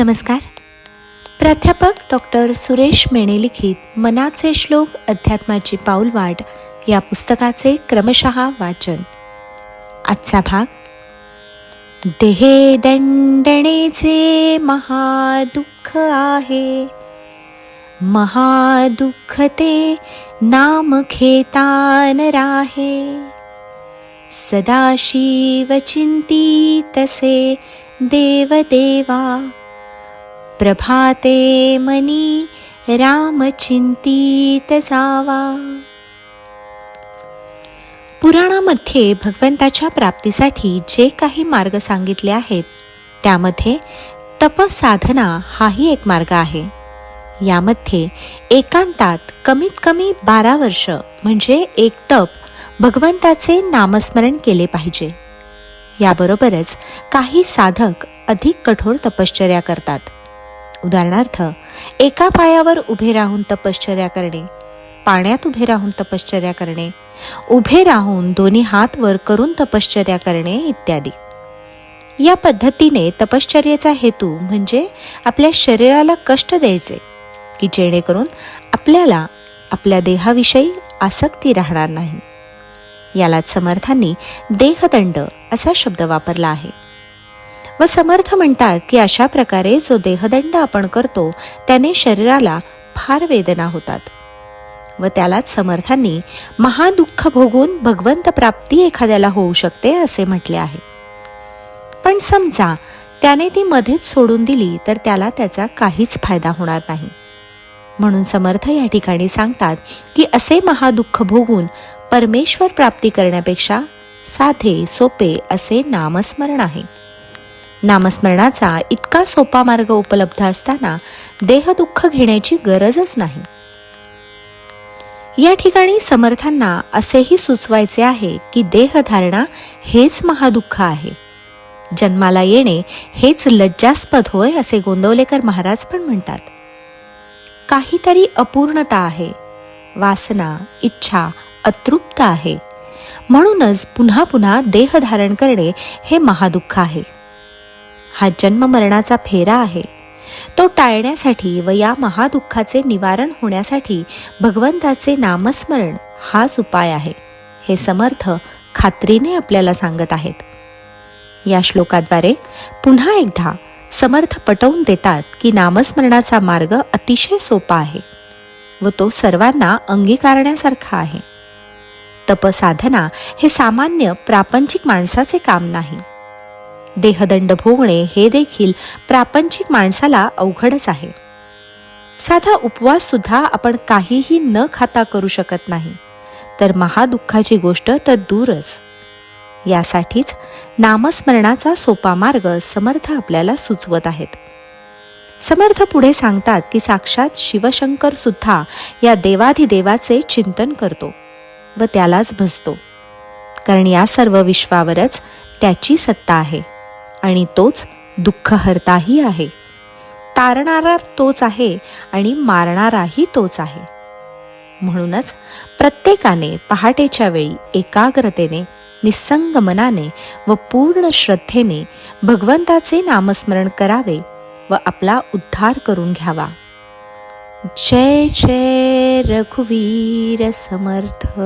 नमस्कार. प्राध्यापक डॉक्टर सुरेश मेणे लिखित मनाचे श्लोक अध्यात्माची पाऊलवाट या पुस्तकाचे क्रमशः वाचन. आजचा भाग देहे दंडणेचे महादुःख आहे. महादुःख ते नाम खेतान राहे. सदाशिव चिंती तसे देवदेवा. प्रभाते मनी राम चिंतीत जावा. पुराणामध्ये भगवंताच्या प्राप्तीसाठी जे काही मार्ग सांगितले आहेत त्यामध्ये तपसाधना हाही एक मार्ग आहे. यामध्ये एकांतात कमीत कमी बारा वर्ष म्हणजे एक तप भगवंताचे नामस्मरण केले पाहिजे. याबरोबरच काही साधक अधिक कठोर तपश्चर्या करतात. उदाहरणार्थ एका पायावर उभे राहून तपश्चर्या करणे पाण्यात उभे राहून तपश्चर्या करणे उभे राहून दोन्ही हात वर करून तपश्चर्या करणे इत्यादी. या पद्धतीने तपश्चर्येचा हेतू म्हणजे आपल्या शरीराला कष्ट द्यायचे की जेणेकरून आपल्याला आपल्या देहाविषयी आसक्ती राहणार नाही. यालाच समर्थांनी देहदंड असा शब्द वापरला आहे. व समर्थ म्हणतात की अशा प्रकारे जो देहदंड आपण करतो त्याने शरीराला फार वेदना होतात. व त्यालाच समर्थांनी महादुःख भोगून भगवंत प्राप्ती एखाद्याला होऊ शकते असे म्हटले आहे. पण समजा त्याने ती मध्येच सोडून दिली तर त्याला त्याचा काहीच फायदा होणार नाही. म्हणून समर्थ या ठिकाणी सांगतात की असे महादुःख भोगून परमेश्वर प्राप्ती करण्यापेक्षा साधे सोपे असे नामस्मरण आहे. नामस्मरणाचा इतका सोपा मार्ग उपलब्ध असताना देहदुःख घेण्याची गरजच नाही. या ठिकाणी समर्थांना असेही सुचवायचे आहे की देहधारणा हेच महादुःख आहे. जन्माला येणे हेच लज्जास्पद होय असे गोंदवलेकर महाराज पण म्हणतात. काहीतरी अपूर्णता आहे. वासना इच्छा अतृप्त आहे. म्हणूनच पुन्हा पुन्हा देह धारण करणे हे महादुःख आहे. हा जन्म मरणाचा फेरा आहे. तो टाळण्यासाठी व या महादुःखाचे निवारण होण्यासाठी भगवंताचे नामस्मरण हाच उपाय आहे हे समर्थ खात्रीने आपल्याला सांगत आहेत. या श्लोकाद्वारे पुन्हा एकदा समर्थ पटवून देतात की नामस्मरणाचा मार्ग अतिशय सोपा आहे व तो सर्वांना अंगीकारण्यासारखा आहे. तपसाधना हे सामान्य प्रापंचिक माणसाचे काम नाही. देहदंड भोगणे हे देखील प्रापंचिक माणसाला अवघडच आहे. साधा उपवास सुद्धा आपण काहीही न खाता करू शकत नाही. तर महादुःखाची गोष्ट तर दूरच. यासाठीच नामस्मरणाचा सोपा मार्ग समर्थ आपल्याला सुचवत आहेत. समर्थ पुढे सांगतात की साक्षात शिवशंकर सुद्धा या देवाधिदेवाचे चिंतन करतो व त्यालाच भजतो. कारण या सर्व विश्वावरच त्याची सत्ता आहे. आणि तोच दुःखहर्ताही आहे. तारणारा तोच आहे आणि मारणाराही तोच आहे. म्हणूनच प्रत्येकाने पहाटेच्या वेळी एकाग्रतेने निस्संग मनाने व पूर्ण श्रद्धेने भगवंताचे नामस्मरण करावे व आपला उद्धार करून घ्यावा. जय जय रघुवीर समर्थ.